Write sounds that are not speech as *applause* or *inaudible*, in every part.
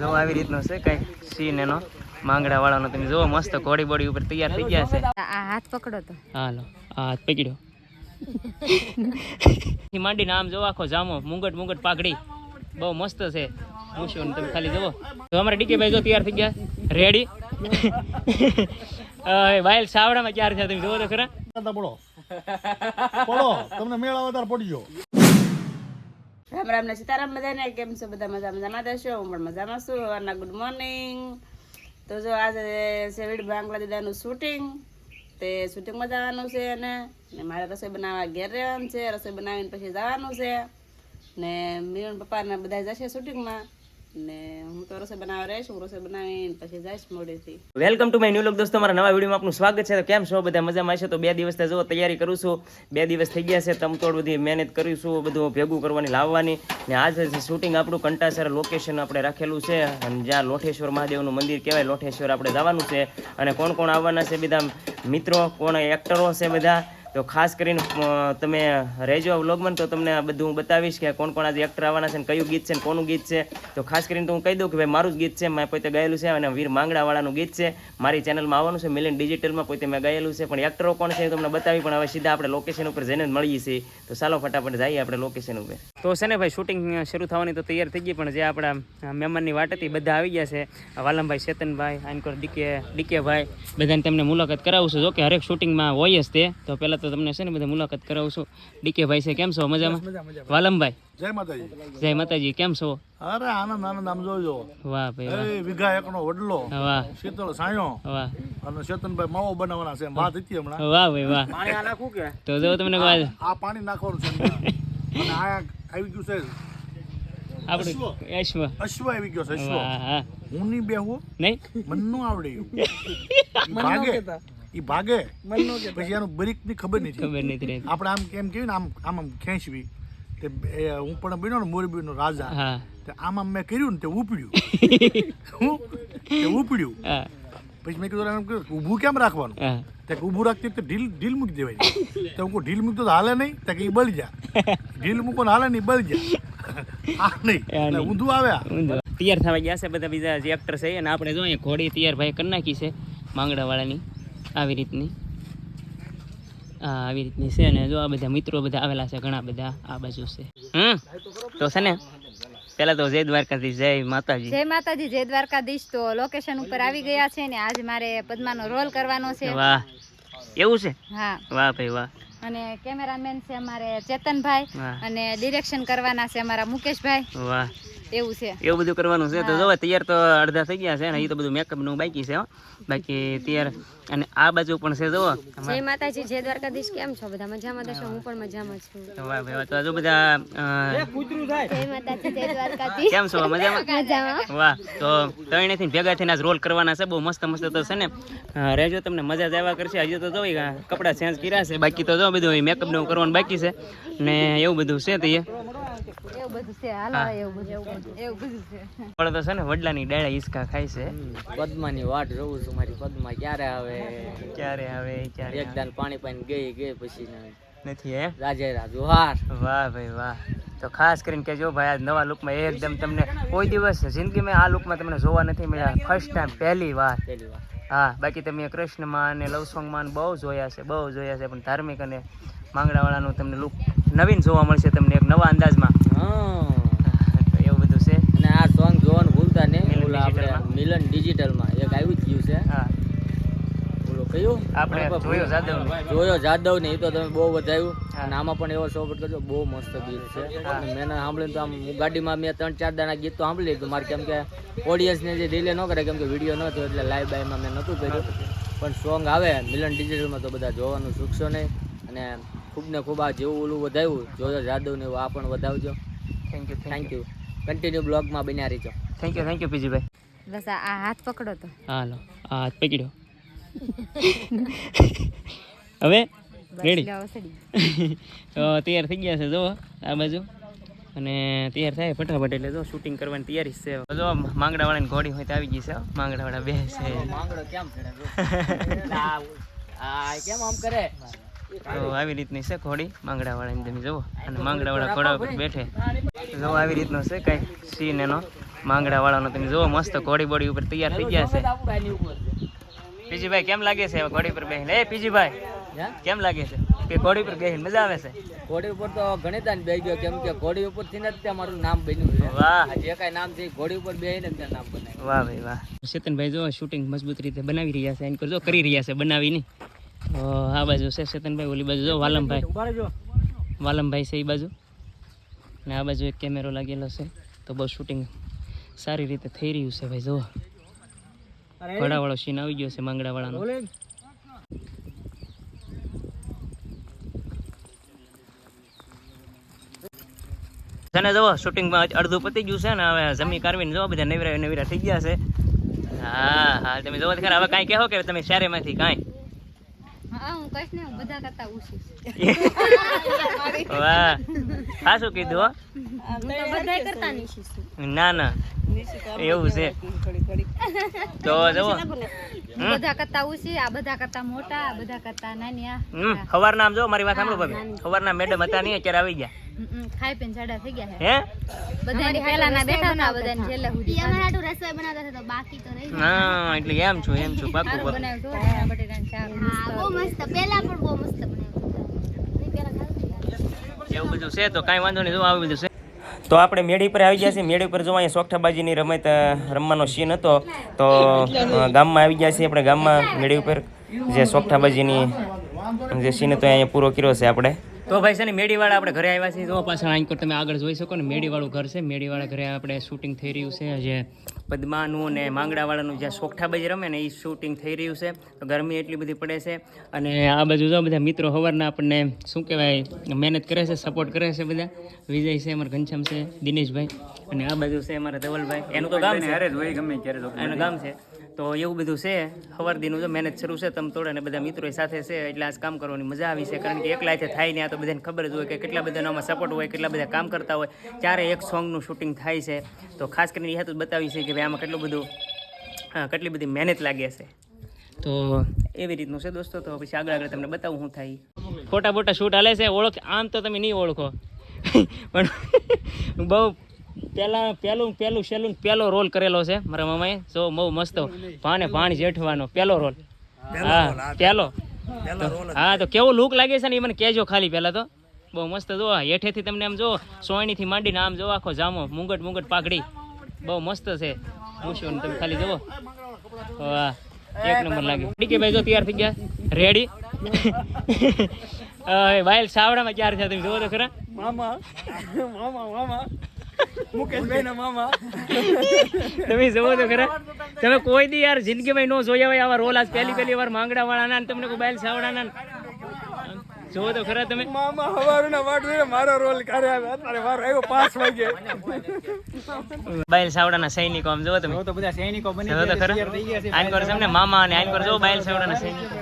જો આવી રીતનો છે કઈ સીન એનો. માંગડા વાળાનો તમે જુઓ મસ્ત ઘોડી બોડી ઉપર તૈયાર થઈ ગયા છે. આ હાથ પકડો તો. હાલો આ હાથ પકડ્યો. *laughs* ઈ માંડીને આમ જો આખો જામો મુંગટ મુંગટ પાઘડી. બહુ મસ્ત છે. મૂછો ને તમે ખાલી જુઓ. તો અમારા ડીકે ભાઈ જો તૈયાર થઈ ગયા. રેડી *laughs* વાયલ સાવડામાં ક્યારે છે તમે જુઓ તો ખરા. પડો પડો તમને મેળા વધારે પડજો રામ રામ ને સીતારામ બધાને, કેમ છો બધા? મજા મજામાં છો? હું પણ મજામાં છું. સવારના ગુડ મોર્નિંગ તો જો આજે સેવિડ ભાંગલા દીદાનું શૂટિંગ તે શૂટિંગમાં જવાનું છે અને, ને મારે રસોઈ બનાવવા ઘેર રહેવાનું છે. રસોઈ બનાવીને પછી જવાનું છે. ને મીરણ પપ્પાને બધા જશે શૂટિંગમાં ને હું તો રસોઈ બનાવવા રહીશ હું રસોઈ પછી જઈશ મોડેથી. Welcome to my new look દોસ્તો, મારા નવા વિડીયોમાં આપનું સ્વાગત છે. તો કેમ છો? બધા મજામાં છે તો બે દિવસથી જો તૈયારી કરું છું. બે દિવસ થઈ ગયા છે તમતોડ બધી મહેનત કરીશું બધું ભેગું કરવાની, લાવવાની. ને આજે શૂટિંગ આપણું કંટાસર લોકેશન આપણે રાખેલું છે. અને જ્યાં લોઠેશ્વર મહાદેવનું મંદિર કહેવાય, લોઠેશ્વર આપણે જવાનું છે. અને કોણ કોણ આવવાના છે બધા? મિત્રો, કોણ એક્ટરો છે બધા? તો ખાસ કરીને તમે રહેજો વ્લોગમાં તો તમને આ બધું હું બતાવીશ કે કોણ કોણ આજે એક્ટર આવવાના છે ને કયું ગીત છે ને કોનું ગીત છે. તો ખાસ કરીને તો હું કહી દઉં કે ભાઈ, મારું જ ગીત છે, મેં પોતે ગાયેલું છે અને વીર માંગડાવાળાનું ગીત છે. મારી ચેનલમાં આવવાનું છે, મિલિયન ડિજિટલમાં પોતે મેં ગાયેલું છે. પણ એક્ટરો કોણ છે એ તમને બતાવી, પણ હવે સીધા આપણે લોકેશન ઉપર જઈને મળીએ છીએ. તો ચાલો ફટાફટ જઈએ આપણે લોકેશન ઉપર. તો છે ને ભાઈ શૂટિંગ શરૂ થવાની તો તૈયાર થઈ ગઈ પણ જે આપણા મહેમાનની વાટ હતી બધા આવી ગયા છે. વાલમભાઈ ચેતનભાઈ આનકોર ડીકે ડીકેભાઈ બધાને તમને મુલાકાત કરાવું છું. જો કે હરેક શૂટિંગમાં હોય જ તે તો પહેલાં તો તમને છે ને બધા મુલાકાત કરાવું છું. ડીકેભાઈ છે કેમ છો? મજામાં? વાલમભાઈ? જય માતાજી. જય માતાજી કેમ છો? અરે આનંદ આનંદ આમ જોજો. વાહ ભાઈ વિઘા એકનો વડલો. વાહ. શીતળ સાયો. વાહ. અને ચેતનભાઈ માવો બનાવવાના છે વાત હતી હમણાં. વાહ ભાઈ વાહ. તો જો તમને આ પાણી નાખવાનું છે અને આ આવી ગયું છે. આપણે અશ્વ. અશ્વ. આવી ગયો છે અશ્વ. હા. હું નહીં બેહું નહીં? મનનું આવડે ભાગે. ઈ ભાગે. પછી એનું બરીકની ખબર નથી. ખબર નથી આપણે આમ કેમ કેવી ને આમ આમ આમ ખેંચવી. તે હું પણ બન્યો ને મોરબી નો રાજા. હા. તે આમ આમ મેં કર્યું ને તે ઉપડ્યું. *laughs* હું? તે ઉપડ્યું. હા. પછી મેં કીધું એમ ઊભું કેમ રાખવાનું? ત્યાં ઊભું રાખતી તો ઢીલ ઢીલ મૂકી દેવાય તો હું ઢીલ મૂકતો તો હાલે નહીં ત્યાં કે બળી જા. ઢીલ મૂકો હાલે નહીં બળી જા. આ નહીં. ઊંધું આવે તૈયાર થવા ગયા છે બધા બીજા જે એક્ટર છે અને આપણે જોઈએ ઘોડી તૈયાર ભાઈ કરી નાખી છે માંગડાવાળાની આવી રીતની. આવી રીતની છે અને જો આ બધા મિત્રો બધા આવેલા છે ઘણા બધા આ બાજુ છે. હમ? તો છે ને? પેલા તો જય દ્વારકાધીશ જય માતાજી. જય માતાજી જય દ્વારકાધીશ. તો લોકેશન ઉપર આવી ગયા છે ને આજ મારે પદ્માનો રોલ કરવાનો છે. વાહ. એવું છે? હા. વાહ ભાઈ વાહ. અને કેમેરામેન છે અમારે ચેતનભાઈ અને ડિરેક્શન કરવાના છે અમારા મુકેશભાઈ. વાહ. એવું છે. એવું બધું કરવાનું છે. તો જોવા તૈયાર તો અડધા થઈ ગયા છે ને એ તો બધું મેકઅપનું બાકી છે બાકી તૈયાર અને આ બાજુ પણ છે જોવો. જય માતાજી જય દ્વારકાધીશ. કેમ છો? બધા મજામાં દશો હું પણ મજામાં છું. વાહ ભાઈ વાહ. તો હજુ બધા જય માતાજી જય દ્વારકાધીશ. કેમ છો? મજામાં? મજામાં. વાહ. તો ત્રણેયથી ભેગા થઈને આજ રોલ કરવાના છે. બહુ મસ્ત મસ્ત તો છે ને. રેજો રહેજો તમને મજા જ આવ્યા કરશે. હજુ તો જો કપડા ચેન્જ કર્યા છે. બાકી તો જો બધું મેકઅપનું કરવાનું બાકી છે. ને એવું બધું છે તો એ એવું બધું છે હાલો એવું બધું એવું બધું. છે. પણ તો છે ને વડલાની ડાળા હિસકા ખાય છે. પદ્માની વાટ જોઉં છું મારી પદ્મા ક્યારે આવે? ક્યારે આવે ક્યારે એક દાન પાણી પાણી ગઈ ગઈ પછી નથી હે? રાજેરા જોહાર. વાહ ભાઈ વાહ. તો ખાસ કરીને કે જો ભાઈ આ નવા લુકમાં એકદમ તમને કોઈ દિવસ જિંદગીમાં આ લુકમાં તમને જોવા નથી મળ્યા. ફર્સ્ટ ટાઈમ પહેલી વાર. પેલી વાર. હા બાકી તમે કૃષ્ણમાં અને લવ સોંગમાં બહુ જોયા છે બહુ જોયા છે પણ ધાર્મિક અને માંગડાવાળાનું તમને લુક નવીન જોવા મળશે તમને એક નવા અંદાજમાં. એવું બધું છે? અને આ સોંગ જોવાનું ભૂલતા નહીં. ઓલા આપણે મિલન ડિજિટલમાં એક આવ્યું જ ગયું છે. ઓલો કયું? આપણે જોયો. જોયો જાદવ ને એ તો તમે બહુ વધાયું અને આમાં પણ એવો સપોર્ટ કરજો બહુ મસ્ત ગીત છે. અને મેં સાંભળ્યું તો આમ ગાડીમાં મેં ત્રણ ચાર દાણા ગીત તો સાંભળી લીધું. મારે કેમ કે ઓડિયન્સને જે રિલે ન કરે કેમ કે વીડિયો ન થયો એટલે લાઈવ બાઈમાં મેં નહોતું કર્યું. પણ સોંગ આવે. મિલન ડિજિટલમાં તો બધા જોવાનું ચૂકશો નહીં. અને ખૂબ ને ખૂબ આ જેવું ઓલું વધાવ્યું જોજો જાદવ ને એવું આ પણ વધાવજો. Thank you thank you continue બ્લોગમાં બન્યા રહીજો. થેન્ક યુ થેન્ક યુ પીજીભાઈ બસ આ હાથ પકડો તો. હાલો આ હાથ પકડ્યો. *laughs* હવે રેડી *laughs* તો તૈયાર થઈ ગયા છે જો આ બાજુ. અને તૈયાર થાય ફટાફટ એટલે જો શૂટિંગ કરવાની તૈયારી છે. જો માંગડાવાળાની ઘોડી હોય તો આવી ગઈ છે હો. માંગડાવાળા બે છે. માંગડો કેમ *laughs* આ કેમ આમ કરે? તો આવી રીતની છે ઘોડી. માંગડાવાળાની તમે જુઓ. અને માંગડાવાળા ઘોડા ઉપર બેઠે. જો આવી રીતનો છે કઈ સીન એનો. માંગડા વાળાનો તમે જુઓ મસ્ત ઘોડી બોડી ઉપર તૈયાર થઈ ગયા છે. પીજીભાઈ કેમ લાગે છે ઘોડી પર બેહીને? એ પીજીભાઈ કેમ લાગે છે? કે ઘોડી પર બેહીને મજા આવે છે? ઘોડી ઉપર તો ઘણી દાન બે ગયો કેમ કે ઘોડી ઉપરથી જ ત્યાં મારું નામ બન્યું છે. વાહ. જે કાંઈ નામ છે ઘોડી ઉપર બેસીને ત્યાં નામ બનાવ્યું વાહ ભાઈ વાહ. ચેતનભાઈ જો શૂટિંગ મજબૂત રીતે બનાવી રહ્યા છે. એમ જો કરી રહ્યા છે બનાવીને. આ બાજુ છે ચેતનભાઈ ઓલી બાજુ. જો વાલમભાઈ. વાલમભાઈ છે એ બાજુ. ને આ બાજુ એક કેમેરો લાગેલો છે. તો બહુ શૂટિંગ સારી રીતે થઈ રહ્યું છે ભાઈ જુઓ ઘોડાવાળો સીન આવી ગયો છે માંગડાવાળાનો. તને જુઓ શૂટિંગમાં અડધું પતી ગયું છે ને હવે જમી કારવીને જુઓ બધા નવીરા નવીરા થઈ ગયા છે. હા હા તમે જુઓ ખરા. હવે કાંઈ કહો કે તમે શેરેમાંથી કાંઈ. હું કહીશ ને હું બધા કરતા ઓછી *laughs* વાહ. હા શું કીધું હો? બધા કરતા નીચી ના ના. એવું છે. તો હું બધા કરતા ઓછી આ બધા કરતા મોટા આ બધા કરતા નાની આ હમ સવારના જો મારી વાત સાંભળો ભાભી. સવારના મેડમ હતા નહીં અત્યારે આવી ગયા. હમ, હમ, ખાઈ પીને જાડા થઈ ગયા હે? બધાની પહેલાના બેઠા હતા બધાને છેલ્લે સુધી ખાધું. હા એટલે એમ છું એમ છું પાકું પાકું. બનાવ્યું તો બટેટાનું શાક મસ્ત. એવું બધું છે તો કાંઈ વાંધો નહીં જો આવું બધું છે. તો આપણે મેળી પર આવી ગયા છીએ. મેળી પર જો અહીંયા સોગઠાબાજીની રમત રમવાનો સીન હતો, તો ગામમાં આવી ગયા છીએ આપણે. ગામમાં મેળી ઉપર જે સોગઠાબાજીની જે સીન હતો અહીંયા પૂરો કર્યો છે આપણે. તો ભાઈ છે ને મેડીવાળા આપણે ઘરે આવ્યા છીએ. જો પાછળ અહીં તમે આગળ જોઈ શકો ને મેડીવાળું ઘર છે. મેડીવાળા ઘરે આપણે શૂટિંગ થઈ રહ્યું છે. જે પદ્માનું ને માંગડાવાળાનું જ્યાં સોગઠાબાજી રમે ને એ શૂટિંગ થઈ રહ્યું છે. તો ગરમી એટલી બધી પડે છે. અને આ બાજુ જો બધા મિત્રો હવારના આપણને શું કહેવાય મહેનત કરે છે સપોર્ટ કરે છે બધા. વિજય છે અમારા ઘનશ્યામ છે દિનેશભાઈ. અને આ બાજુ છે અમારા ધવલભાઈ. એનું તો ગામ છે. એનું ગામ છે. તો એવું બધું છે. સવાર દીનું જો મહેનત શરૂ છે, તમ તોડે અને બધા મિત્રો સાથે છે, એટલે આજ કામ કરવાની મજા આવી છે. કારણ કે એકલા થાય ને આ તો બધાને ખબર જ હોય કે કેટલા બધાનો આમાં સપોર્ટ હોય, કેટલા બધા કામ કરતા હોય. ત્યારે એક સોંગનું શૂટિંગ થાય છે. તો ખાસ કરીને એ તો બતાવી છે કે ભાઈ આમાં કેટલું બધું, હા, કેટલી બધી મહેનત લાગે છે. તો એવી રીતનું છે દોસ્તો. તો પછી આગળ આગળ તમને બતાવું શું થાય. ફોટા બોટા શૂટ હાલે છે. ઓળખ આમ તો તમે નહીં ઓળખો. *laughs* પણ બહુ પહેલા પહેલું પહેલું સેલું પહેલો રોલ કરેલો છે મારા મામાએ જો બહુ મસ્ત ભાને પાણી જેઠવાનો પહેલો રોલ. હા પહેલો હા તો કેવો લુક લાગે છે ને એ મને કહેજો ખાલી પહેલાં તો. બહુ મસ્ત જો હેઠેથી તમને આમ જો સોયણીથી માંડીને આમ જો આખો જામો મુંગટ મુંગટ પાઘડી. બહુ મસ્ત છે. પૂછ્યું ને તમે ખાલી જુઓ. વાહ એક નંબર લાગે. કે ભાઈ જો તૈયાર થઈ ગયા? રેડી *laughs* વાયલ સાવડામાં ક્યારે છે તમે જુઓ તો ખરા. મામા મામા મામા. મુકેશભાઈ ના મામા. તમે જુઓ તો ખરા. તમે કોઈ દી યાર જિંદગીમાં નો જોયા હોય આવા રોલ આજ પહેલી પહેલી વાર માંગડા વાળાના તમને કોઈ બાયલ સાવડાના જુઓ તો ખરા તમે. મામા હવારું ના વાટ જોઈને મારો રોલ કરે અત્યારે મારો આવ્યો પાંચ વાગે. બાયલ સાવડાના સૈનિકો આમ જો તમે. તો બધા સૈનિકો બની જો તો ખરા. આઈન કરો છે. મામા અને આઈન કરો જો બાયલ સાવડાના સૈનિકો.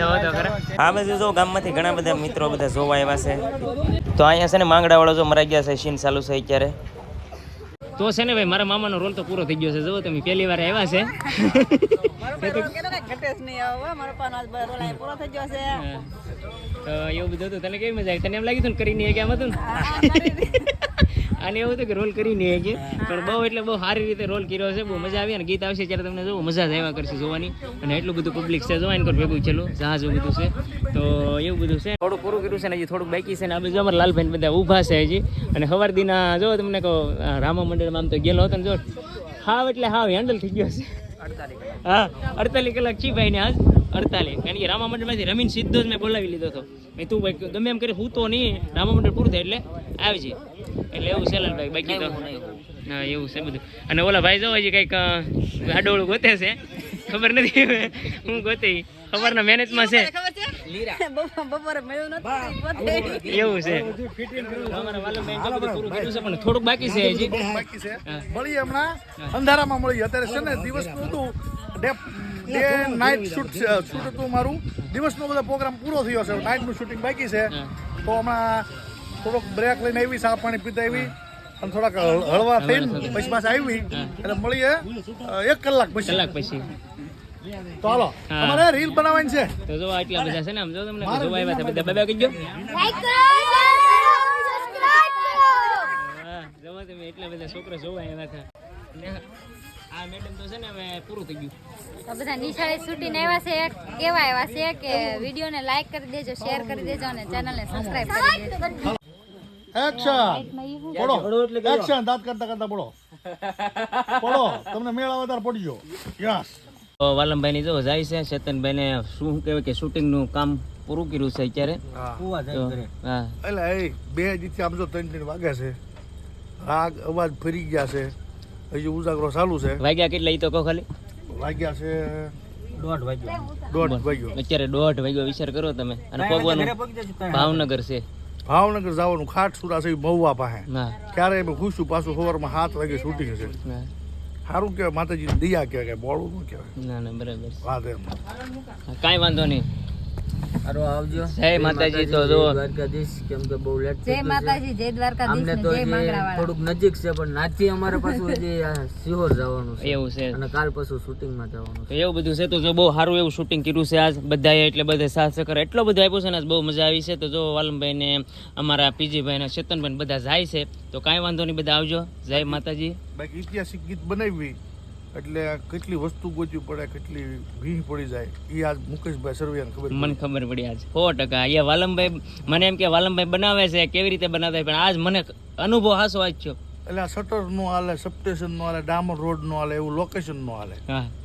જુઓ તો ખરા. આ બાજુ જો ગામમાંથી ઘણા બધા મિત્રો બધા જોવા આવ્યા છે. તો અહીંયા છે ને માંગડા વાળો જો મરાઈ ગયા છે સીન ચાલુ છે અત્યારે. તો છે ને ભાઈ મારા મામાનો રોલ તો પૂરો થઈ ગયો છે. જો તમે પહેલી વાર આવ્યા છે. હા. તો એવું બધું હતું. તને કેવી મજા આવી? તને એમ લાગ્યું હતું કરીને કરી નહીં હતું અને એવું હતું કે રોલ કરીને નહીં કે પણ બહુ એટલે બહુ સારી રીતે રોલ કર્યો છે. બહુ મજા આવી અને ગીત આવશે ત્યારે તમને જોવો. મજા જ આવ્યા કરશે જોવાની. અને એટલું બધું પબ્લિક છે. જોવા કર ભેગું છેલ્લું. જહાજ બધું છે. તો એવું બધું છે. થોડું પૂરું કર્યું છે ને હજી થોડુંક બાકી છે ને આ બાજુ અમારા લાલભાઈ બધા ઊભા છે હજી. અને સવાર દીના જો તમને કહો રામા મંડળમાં આમ તો ગયેલો હતો ને જો. હાવ એટલે હાવ હેન્ડલ થઈ ગયો છે. હા અડતાલીસ કલાક છી ભાઈ ને આજ અડતાલીસ. કારણ કે રામા મંડળમાંથી રમીને સીધો જ મેં બોલાવી લીધો હતો. મેં તું ભાઈ ગમે એમ કરી હું તો નહીં રામા મંડળ પૂરું થાય એટલે આવજે એટલે એવું છે લાલભાઈ બાકી તો. હા એવું છે બધું. અને ઓલા ભાઈ જવા જે કંઈક ગાડોળું ગોતે છે. ખબર નથી. હું ગોતી. ખબરના મહેનતમાં છે. એવું છે. પણ થોડુંક બાકી છે હજી. બાકી છે. મળીએ હમણાં. અંધારામાં મળીએ. અત્યારે છે ને દિવસનું હતું. ડે ડે નાઇટ શૂટ છે. શૂટ હતું મારું દિવસનો બધો પ્રોગ્રામ પૂરો થયો છે. નાઇટનું શૂટિંગ બાકી છે. તો હમણાં થોડોક બ્રેક લઈને આવી સાફ પાણી પીતા આવી. અને થોડાક હળ- હળવા થઈને પછી પાછા આવી. એટલે મળીએ એક કલાક પછી. કલાક પછી. તો હાલો અમારે રીલ બનાવવાની છે. તો જો આટલા બધા છે ને સમજો તમને જોવા આવ્યા છે બધા બાબા કીધો. હા જો તમે એટલા બધા છોકરા જોવા આવ્યા છે. આ મેડમ તો છે ને હવે પૂરું થઈ ગયું. તો બધા નિશાળે છૂટીને આવ્યા છે કેવા આવ્યા છે કે વિડીયોને લાઈક કરી દેજો શેર કરી દેજો અને ચેનલને સબસ્ક્રાઇબ કરી દેજો. એક્શન બોલો. એક્શન દાંત કરતા કરતા બોલો. બોલો તમને મેળ આવે ત્યારે પડજો યસ વાલમભાઈની જો જાય છે ચેતનભાઈને શું કહેવાય કે શૂટિંગનું કામ પૂરું કર્યું છે અત્યારે. હા. એટલે એ બે દીથી આમ જો ત્રણ ત્રણ વાગ્યા છે. રાગ અવાજ ફરી ગયા છે. હજી ઉજાગરો ચાલુ છે. વાગ્યા કેટલા ઈ તો કહો ખાલી. વાગ્યા છે દોઢ વાગ્યો. દોઢ વાગ્યો. અત્યારે દોઢ વાગ્યો વિચાર કરો તમે. અને પગવાનું ભાવનગર છે. ભાવનગર જવાનું ખાટ સુરા છે મહુવા પાસે. ક્યારે એમ ખુશું પાછું સવારમાં સાત વાગે શૂટિંગ છે. સારું કહેવાય માતાજી દયા કહેવાય કે બોળું ન કહેવાય. ના ના બરાબર વાત એમ. કાંઈ વાંધો નહીં. હારો આવજો. જય માતાજી તો જો. દ્વારકાધીશ. કેમ કે બહુ લેટ જય માતાજી જય દ્વારકાધીશ અમને તો જય હજી માંગરાવાળા. થોડુંક નજીક છે પણ નાથી અમારે પાછું સિહોર જવાનું છે. એવું છે. અને કાલ પાછું શૂટિંગમાં જવાનું તો એવું બધું છે તો જો બહુ સારું એવું શૂટિંગ કર્યું છે આજ બધાએ એટલે બધા સાથ સહકાર એટલો બધો આપ્યો છે ને આજ બહુ મજા આવી છે. તો જો વાલમભાઈ ને અમારા પીજીભાઈ ને ચેતનભાઈ બધા જાય છે તો કાંઈ વાંધો નહીં બધા આવજો. જય માતાજી. બાકી ઐતિહાસિક ગીત બનાવી. એટલે કેટલી વસ્તુ ગોચવી પડે કેટલી ભીહ પડી જાય એ આજ મુકેશભાઈ સરવૈયાને ખબર મને ખબર પડી આજ. સો ટકા. એ વાલમભાઈ મને એમ કે વાલમભાઈ બનાવે છે કેવી રીતે બનાવે હોય, પણ આજ મને અનુભવ હાસો આજ થયો. એટલે આ શટર નો હાલે સબસ્ટેશન નો હાલે ડામર રોડ નો હાલે એવું લોકેશન નો હાલે.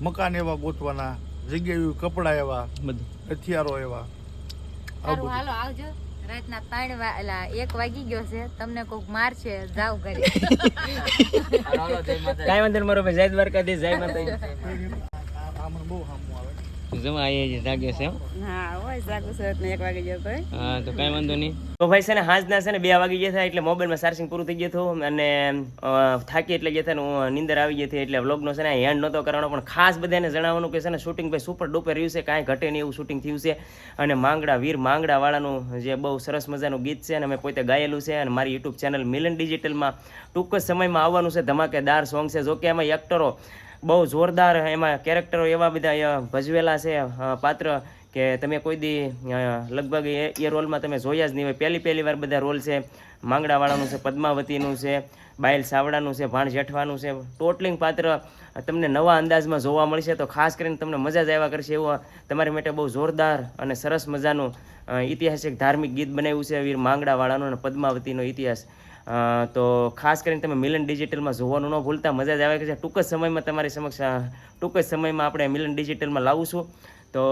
મકાન એવા ગોતવાના જગ્યા એવી કપડા એવા બધું. હથિયારો એવા. આવજો. રાતના ત્રણ વા- એક વાગી ગયો છે. તમને કોક મારશે જાવ ઘરે. *laughs* જય મંદિર મારો ભાઈ જય દ્વારકાધીશ જય માતાજી આ મને બહુ સામું આવે જમા છે હા હોય એક વાગે ગયો હા? તો કાંઈ વાંધો નહીં. તો ભાઈ છે ને હાજના છે ને બે વાગી ગયા એટલે મોબાઈલમાં ચાર્જિંગ પૂરું થઈ ગયું અને થાકી એટલે ગયા હું નીંદર આવી ગઈ હતી એટલે વ્લોગનો છે ને હેન્ડ નહોતો કરવાનો. પણ ખાસ બધાને જણાવવાનું કે છે ને શૂટિંગ ભાઈ સુપર ડુપર રહ્યું છે કાંઈ ઘટે નહીં એવું શૂટિંગ થયું છે. અને માંગડા વીર માંગડા વાળાનું જે બહુ સરસ મજાનું ગીત છે અને મેં પોતે ગાયેલું છે. અને મારી યુટ્યુબ ચેનલ મિલન ડિજિટલમાં ટૂંક જ સમયમાં આવવાનું છે ધમાકેદાર સોંગ છે. જોકે એમાં એક્ટરો બહુ જોરદાર એમાં કેરેક્ટરો એવા બધા ભજવેલા છે. પાત્ર કે તમે કોઈ દી લગભગ એ એ રોલમાં તમે જોયા જ નહીં હોય. પહેલી પહેલી વાર બધા રોલ છે. માંગડાવાળાનું છે, પદ્માવતીનું છે, બાયલ સાવડાનું છે, ભાણ જેઠવાનું છે. ટોટલિંગ પાત્ર તમને નવા અંદાજમાં જોવા મળશે તો ખાસ કરીને તમને મજા જ આવ્યા કરશે એવું તમારી માટે બહુ જોરદાર અને સરસ મજાનું ઐતિહાસિક ધાર્મિક ગીત બનાવ્યું છે. વીર માંગડાવાળાનું અને પદ્માવતીનો ઇતિહાસ તો ખાસ કરીને તમે મિલન ડિજિટલમાં જોવાનું ન ભૂલતા. મજા જ આવે છે. ટૂંક જ સમયમાં તમારી સમક્ષ ટૂંક જ સમયમાં આપણે મિલન ડિજિટલમાં લાવીશું. તો,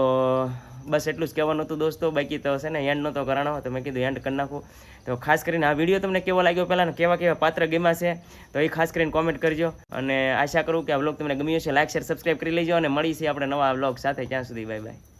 બસ એટલું જ કહેવાનું હતું દોસ્તો. બાકી તો છે ને એન્ડ નહોતો કરાણો તો મેં કીધું એન્ડ કરી નાખું. તો ખાસ કરીને આ વીડિયો તમને કેવો લાગ્યો પહેલાં કેવા કેવા પાત્ર ગેમા છે, તો એ ખાસ કરીને કોમેન્ટ કરજો. અને આશા કરું કે આ બ્લોગ તમને ગમ્યો છે લાઈક શેર સબસ્ક્રાઈબ કરી લેજો. અને મળી છે આપણે નવા બ્લોગ સાથે. ત્યાં સુધી બાય બાય